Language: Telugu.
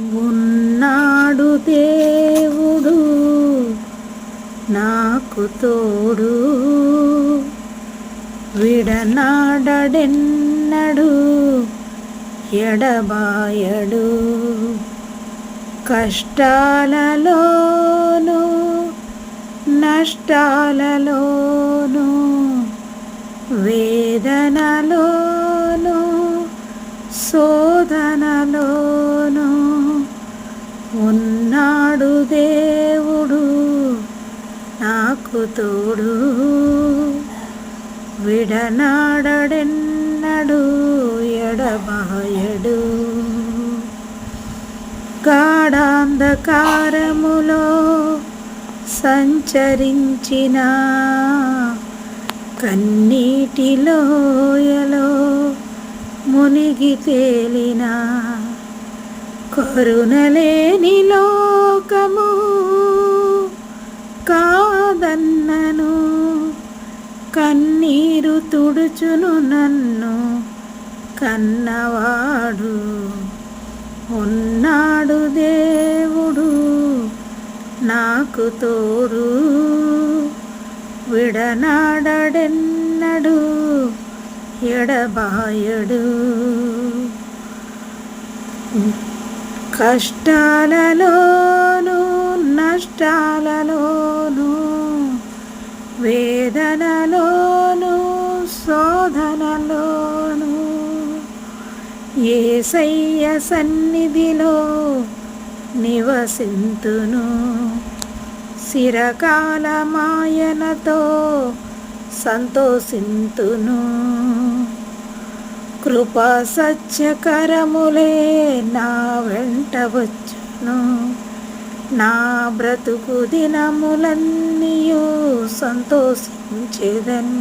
ఉన్నాడు దేవుడు నాకు తోడు. విడనాడెన్నడు ఎడబాయడు. కష్టాలలోను నష్టాలలోను వేదనలోను శోధనలో ఉన్నాడు దేవుడు నాకు తోడు. విడనాడెన్నడు ఎడబాయడు గాఢాంధకారములో సంచరించిన కన్నీటిలోయలో మునిగి తేలినా కరుణలేని లోకము కాదన్నను కన్నీరు తుడుచును నన్ను కన్నవాడు. ఉన్నాడు దేవుడు నాకు తోడు విడనాడెన్నడు ఎడబాయడు. కష్టాలలోను నష్టాలలోను వేదనలోను శోధనలోను. ఏసయ్య సన్నిధిలో నివసింతును. శిరకాల మాయనతో సంతోషింతును. కృపా సత్యకరములే నా వెంట వచ్చును. నా బ్రతుకు దినములన్నీయూ సంతోషించేదన్.